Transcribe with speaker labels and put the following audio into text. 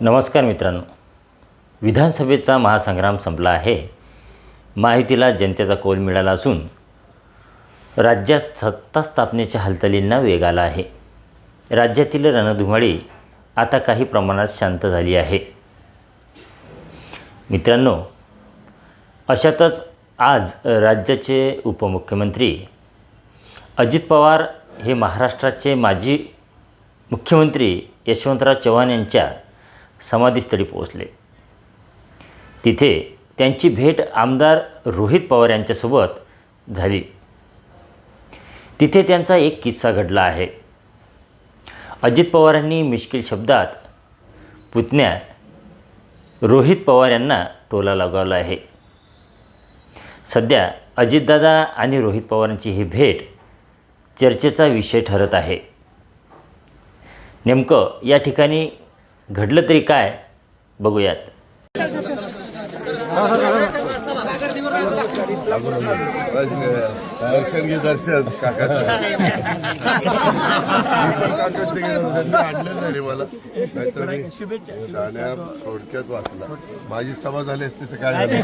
Speaker 1: नमस्कार मित्रांनो. विधानसभेचा महासंग्राम संपला आहे. महायुतीला जनतेचा कौल मिळाला असून राज्यात सत्ता स्थापनेच्या हालचालींना वेग आला आहे. राज्यातील रणधुमाळी आता काही प्रमाणात शांत झाली आहे. मित्रांनो अशातच आज राज्याचे उपमुख्यमंत्री अजित पवार हे महाराष्ट्राचे माजी मुख्यमंत्री यशवंतराव चव्हाण यांच्या समाधीस्थळी पोहोचले. तिथे त्यांची भेट आमदार रोहित पवार यांच्यासोबत झाली. तिथे त्यांचा एक किस्सा घडला आहे. अजित पवारांनी मिश्किल शब्दात पुतण्या रोहित पवार यांना टोला लगावला आहे. सध्या अजितदादा आणि रोहित पवारांची ही भेट चर्चेचा विषय ठरत आहे. नेमकं या ठिकाणी घडलं तरी काय बघूयात.
Speaker 2: दर्शन घे दर्शन. काकाचं. काकाचं आणलं नाही रे मला. नाहीतर मी गाण्या थोडक्यात वाचला. माझी सभा झाली असती तर काय झालं?